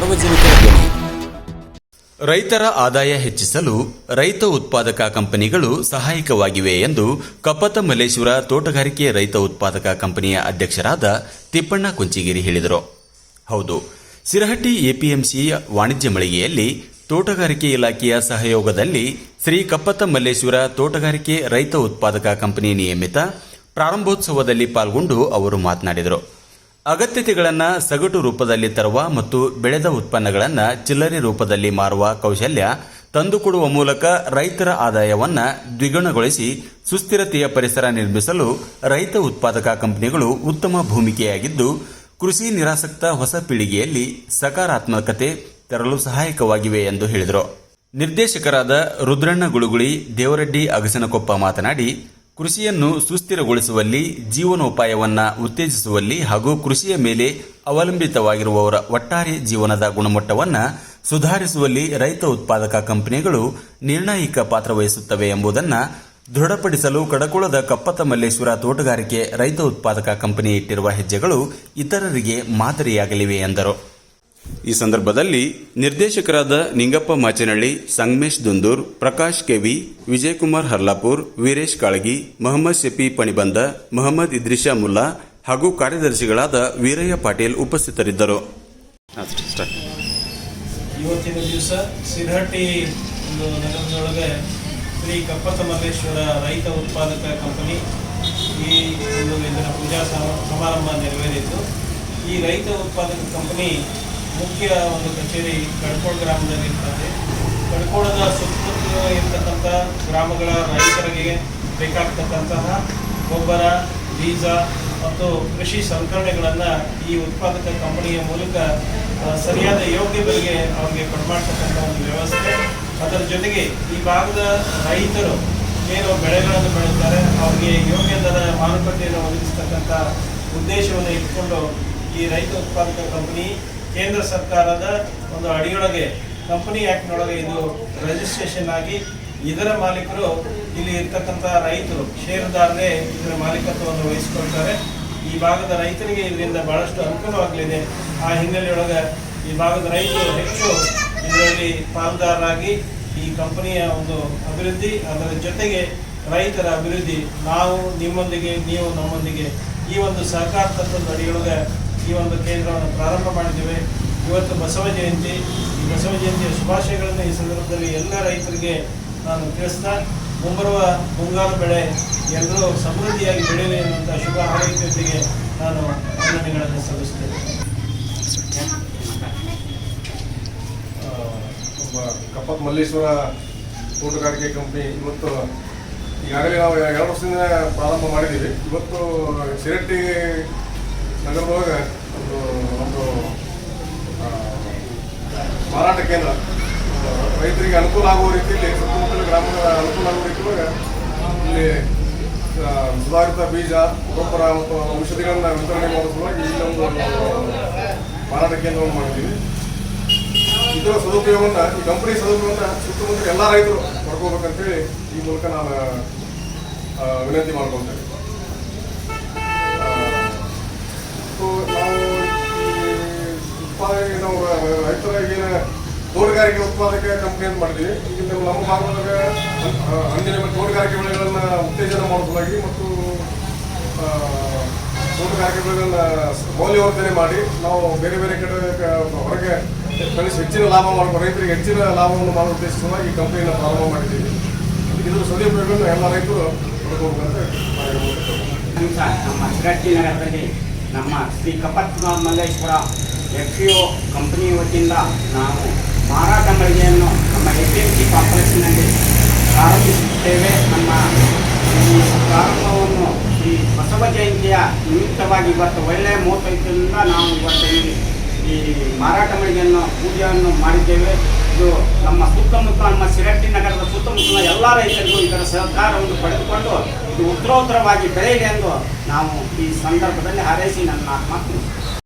ಸಾರ್ವಜನಿಕರ ಧ್ವನಿ ರೈತರ ಆದಾಯ ಹೆಚ್ಚಿಸಲು ರೈತ ಉತ್ಪಾದಕ ಕಂಪನಿಗಳು ಸಹಾಯಕವಾಗಿವೆ ಎಂದು ಕಪ್ಪತ್ತ ಮಲ್ಲೇಶ್ವರ ತೋಟಗಾರಿಕೆ ರೈತ ಉತ್ಪಾದಕ ಕಂಪನಿಯ ಅಧ್ಯಕ್ಷರಾದ ತಿಪ್ಪಣ್ಣ ಕುಂಚಿಗಿರಿ ಹೇಳಿದರು. ಹೌದು, ಸಿರಹಟ್ಟಿ ಎಪಿಎಂಸಿ ವಾಣಿಜ್ಯ ಮಳಿಗೆಯಲ್ಲಿ ತೋಟಗಾರಿಕೆ ಇಲಾಖೆಯ ಸಹಯೋಗದಲ್ಲಿ ಶ್ರೀ ಕಪ್ಪತ್ತ ಮಲ್ಲೇಶ್ವರ ತೋಟಗಾರಿಕೆ ರೈತ ಉತ್ಪಾದಕ ಕಂಪನಿ ನಿಯಮಿತ ಪ್ರಾರಂಭೋತ್ಸವದಲ್ಲಿ ಪಾಲ್ಗೊಂಡು ಅವರು ಮಾತನಾಡಿದರು. ಅಗತ್ಯತೆಗಳನ್ನು ಸಗಟು ರೂಪದಲ್ಲಿ ತರುವ ಮತ್ತು ಬೆಳೆದ ಉತ್ಪನ್ನಗಳನ್ನು ಚಿಲ್ಲರೆ ರೂಪದಲ್ಲಿ ಮಾರುವ ಕೌಶಲ್ಯ ತಂದುಕೊಡುವ ಮೂಲಕ ರೈತರ ಆದಾಯವನ್ನು ದ್ವಿಗುಣಗೊಳಿಸಿ ಸುಸ್ಥಿರತೆಯ ಪರಿಸರ ನಿರ್ಮಿಸಲು ರೈತ ಉತ್ಪಾದಕ ಕಂಪನಿಗಳು ಉತ್ತಮ ಭೂಮಿಕೆಯಾಗಿದ್ದು, ಕೃಷಿ ನಿರಾಸಕ್ತ ಹೊಸ ಪೀಳಿಗೆಯಲ್ಲಿ ಸಕಾರಾತ್ಮಕತೆ ತರಲು ಸಹಾಯಕವಾಗಿವೆ ಎಂದು ಹೇಳಿದರು. ನಿರ್ದೇಶಕರಾದ ರುದ್ರಣ್ಣ ಗುಳುಗುಳಿ, ದೇವರೆಡ್ಡಿ ಅಗಸನಕೊಪ್ಪ ಮಾತನಾಡಿ ಕೃಷಿಯನ್ನು ಸುಸ್ಥಿರಗೊಳಿಸುವಲ್ಲಿ, ಜೀವನೋಪಾಯವನ್ನು ಉತ್ತೇಜಿಸುವಲ್ಲಿ ಹಾಗೂ ಕೃಷಿಯ ಮೇಲೆ ಅವಲಂಬಿತವಾಗಿರುವವರ ಒಟ್ಟಾರೆ ಜೀವನದ ಗುಣಮಟ್ಟವನ್ನು ಸುಧಾರಿಸುವಲ್ಲಿ ರೈತ ಉತ್ಪಾದಕ ಕಂಪನಿಗಳು ನಿರ್ಣಾಯಕ ಪಾತ್ರ ವಹಿಸುತ್ತವೆ ಎಂಬುದನ್ನು ದೃಢಪಡಿಸಲು ಕಡಕುಳದ ಕಪ್ಪತ ಮಲ್ಲೇಶ್ವರ ತೋಟಗಾರಿಕೆ ರೈತ ಉತ್ಪಾದಕ ಕಂಪನಿ ಇಟ್ಟಿರುವ ಹೆಜ್ಜೆಗಳು ಇತರರಿಗೆ ಮಾದರಿಯಾಗಲಿವೆ ಎಂದರು. ಈ ಸಂದರ್ಭದಲ್ಲಿ ನಿರ್ದೇಶಕರಾದ ನಿಂಗಪ್ಪ ಮಾಚನಹಳ್ಳಿ ಸಂಗಮೇಶ್ ದುಂದೂರ್ ಪ್ರಕಾಶ್ ಕೆವಿ ವಿಜಯಕುಮಾರ್ ಹರ್ಲಾಪುರ್ ವೀರೇಶ್ ಕಾಳಗಿ ಮೊಹಮ್ಮದ್ ಶಫಿ ಪಣಿಬಂದ ಮೊಹಮ್ಮದ್ ಇದ್ರಿಶಾ ಮುಲ್ಲಾ ಹಾಗೂ ಕಾರ್ಯದರ್ಶಿಗಳಾದ ವೀರಯ್ಯ ಪಾಟೀಲ್ ಉಪಸ್ಥಿತರಿದ್ದರು. ಇವತ್ತಿನ ದಿವಸ ಸಿರಹಟ್ಟಿ ಒಂದು ನಗರದೊಳಗೆ ಶ್ರೀ ಕಪ್ಪತಮಲ್ಲೇಶ್ವರ ರೈತ ಉತ್ಪಾದಕ ಕಂಪನಿ ಈ ಒಂದು ಇದರ ಪೂಜಾ ಸಮ- ಸಮಾರಂಭ ನೆರವೇರಿತು. ಈ ರೈತ ಉತ್ಪಾದಕ ಕಂಪನಿ ಮುಖ್ಯ ಒಂದು ಕಚೇರಿ ಕಡ್ಕೋಳ ಗ್ರಾಮದಲ್ಲಿ ಇರ್ತದೆ ಕಡ್ಕೋಳದ ಸುತ್ತಮುತ್ತ ಇರ್ತಕ್ಕಂಥ ಗ್ರಾಮಗಳ ರೈತರಿಗೆ ಬೇಕಾಗ್ತಕ್ಕಂತಹ ಗೊಬ್ಬರ, ಬೀಜ ಮತ್ತು ಕೃಷಿ ಸಲಕರಣೆಗಳನ್ನು ಈ ಉತ್ಪಾದಕ ಕಂಪನಿಯ ಮೂಲಕ ಸರಿಯಾದ ಯೋಗ್ಯ ಬೆಲೆಗೆ ಅವರಿಗೆ ಕೊಡ್ಮಾಡ್ತಕ್ಕಂಥ ಒಂದು ವ್ಯವಸ್ಥೆ. ಅದರ ಜೊತೆಗೆ ಈ ಭಾಗದ ರೈತರು ಏನು ಬೆಳೆಗಳನ್ನು ಬೆಳೀತಾರೆ ಅವರಿಗೆ ಯೋಗ್ಯ ದರ ಮಾರುಕಟ್ಟೆಯನ್ನು ಒದಗಿಸ್ತಕ್ಕಂಥ ಉದ್ದೇಶವನ್ನು ಇಟ್ಕೊಂಡು ಈ ರೈತ ಉತ್ಪಾದಕ ಕಂಪನಿ ಕೇಂದ್ರ ಸರ್ಕಾರದ ಒಂದು ಅಡಿಯೊಳಗೆ ಕಂಪನಿ ಆ್ಯಕ್ಟ್ನೊಳಗೆ ಇದು ರಿಜಿಸ್ಟ್ರೇಷನ್ ಆಗಿ ಇದರ ಮಾಲೀಕರು ಇಲ್ಲಿ ಇರ್ತಕ್ಕಂಥ ರೈತರು, ಷೇರುದಾರರೇ ಇದರ ಮಾಲೀಕತ್ವವನ್ನು ವಹಿಸಿಕೊಳ್ತಾರೆ. ಈ ಭಾಗದ ರೈತರಿಗೆ ಇದರಿಂದ ಬಹಳಷ್ಟು ಅನುಕೂಲವಾಗಲಿದೆ. ಆ ಹಿನ್ನೆಲೆಯೊಳಗೆ ಈ ಭಾಗದ ರೈತರು ಹೆಚ್ಚು ಇದರಲ್ಲಿ ಪಾಲುದಾರರಾಗಿ ಈ ಕಂಪನಿಯ ಒಂದು ಅಭಿವೃದ್ಧಿ, ಅದರ ಜೊತೆಗೆ ರೈತರ ಅಭಿವೃದ್ಧಿ, ನಾವು ನಿಮ್ಮೊಂದಿಗೆ, ನೀವು ನಮ್ಮೊಂದಿಗೆ ಈ ಒಂದು ಸಹಕಾರ ತತ್ವದ ಅಡಿಯೊಳಗೆ ಈ ಒಂದು ಕೇಂದ್ರವನ್ನು ಪ್ರಾರಂಭ ಮಾಡಿದ್ದೇವೆ. ಇವತ್ತು ಬಸವ ಜಯಂತಿ. ಈ ಬಸವ ಜಯಂತಿಯ ಶುಭಾಶಯಗಳನ್ನು ಈ ಸಂದರ್ಭದಲ್ಲಿ ಎಲ್ಲ ರೈತರಿಗೆ ನಾನು ತಿಳಿಸ್ತಾ, ಮುಂಬರುವ ಮುಂಗಾರು ಬೆಳೆ ಎಲ್ಲರೂ ಸಮೃದ್ಧಿಯಾಗಿ ಬೆಳೆಯಲಿ ಎನ್ನುವಂಥ ಶುಭ ಹಾರೈಕೆಯೊಂದಿಗೆ ನಾನು ಅಭಿನಂದನೆಗಳನ್ನು ಸಲ್ಲಿಸ್ತೇನೆ ಕಪ್ಪತ್ ಮಲ್ಲೇಶ್ವರ ತೋಟಗಾರಿಕೆ ಕಂಪ್ನಿ ಇವತ್ತು ಈಗಾಗಲೇ ನಾವು ಎರಡು ವರ್ಷದಿಂದ ಪ್ರಾರಂಭ ಮಾಡಿದ್ದೀವಿ. ಇವತ್ತು ಶಿರಟ್ಟಿ ನಗರದೊಳಗೆ ಒಂದು ಒಂದು ಮಾರಾಟ ಕೇಂದ್ರ, ರೈತರಿಗೆ ಅನುಕೂಲ ಆಗುವ ರೀತಿಯಲ್ಲಿ ಸುತ್ತಮುತ್ತಲ ಗ್ರಾಮಗಳ ಅನುಕೂಲ ಆಗುವ ರೀತಿಯೊಳಗೆ ಇಲ್ಲಿ ಸುಧಾರಿತ ಬೀಜ, ಗೊಬ್ಬರ ಮತ್ತು ಔಷಧಿಗಳನ್ನ ವಿತರಣೆ ಮಾಡುವ ಸಲುವಾಗಿ ಇಲ್ಲಿ ಒಂದು ಮಾರಾಟ ಕೇಂದ್ರವನ್ನು ಮಾಡಿದ್ದೀವಿ. ಇದರ ಸದುಪಯೋಗವನ್ನ, ಈ ಕಂಪನಿ ಸದುಪಯೋಗವನ್ನ ಸುತ್ತಮುತ್ತಲ ಎಲ್ಲ ರೈತರು ಪಡ್ಕೋಬೇಕಂತೇಳಿ ಈ ಮೂಲಕ ನಾನು ವಿನಂತಿ ಮಾಡ್ಕೊಳ್ತೇನೆ. ತೋಟಗಾರಿಕೆ ಉತ್ಪಾದಕ ಕಂಪನಿ ಅಂತ ಮಾಡಿದ್ವಿ ಈಗ ನಮ್ಮ ಭಾಗದಾಗ ಅಂದಿನ ತೋಟಗಾರಿಕೆ ಬೆಳೆಗಳನ್ನ ಉತ್ತೇಜನ ಮಾಡೋದಾಗಿ ಮತ್ತು ತೋಟಗಾರಿಕೆ ಬೆಳೆಗಳನ್ನ ಮೌಲ್ಯವರ್ಧನೆ ಮಾಡಿ ನಾವು ಬೇರೆ ಬೇರೆ ಕಡೆ ಹೊರಗೆ ಕಳಿಸಿ ಹೆಚ್ಚಿನ ಲಾಭ ಮಾಡುವ ರೈತರಿಗೆ ಹೆಚ್ಚಿನ ಲಾಭವನ್ನು ಮಾಡುವ ಉದ್ದೇಶದಿಂದ ಈ ಕಂಪನಿಯನ್ನು ಪ್ರಾರಂಭ ಮಾಡಿದ್ದೀವಿ. ಇದರ ಸದುಪಯೋಗವನ್ನು ಎಲ್ಲ ರೈತರು ಪಡ್ಕೋಬೇಕಂತ ನಮ್ಮ Shri Kapat Malleshwara F P O company ವತಿಯಿಂದ ನಾವು ಮಾರಾಟ ಮಳಿಗೆಯನ್ನು ನಮ್ಮ ಎಸ್ ಎಂ ಸಿ ಕಾಂಪ್ಲೆಕ್ಸ್ನಲ್ಲಿ ಪ್ರಾರಂಭಿಸುತ್ತೇವೆ ನಮ್ಮ ಈ ಪ್ರಾರಂಭವನ್ನು ಈ ಬಸವ ಜಯಂತಿಯ ನಿಮಿತ್ತವಾಗಿ ಇವತ್ತು ಒಳ್ಳೆಯ ಮುಹೂರ್ತದಿಂದ ನಾವು ಇವತ್ತು ಈ ಮಾರಾಟ ಮಳಿಗೆಯನ್ನು ಪೂಜೆಯನ್ನು ಮಾಡಿದ್ದೇವೆ ಇದು ನಮ್ಮ ಸುತ್ತಮುತ್ತ, ನಮ್ಮ ಸಿರಟ್ಟಿ ನಗರದ ಸುತ್ತಮುತ್ತಲ ಎಲ್ಲ ರೈತರಿಗೂ ಇದರ ಸಹಕಾರವನ್ನು ಪಡೆದುಕೊಂಡು ಇದು ಉತ್ತರೋತ್ತರವಾಗಿ ಬೆಳೆಯಲಿ ಎಂದು ನಾವು ಈ ಸಂದರ್ಭದಲ್ಲಿ ಹಾರೈಸಿ ನನ್ನ ಮಾತು.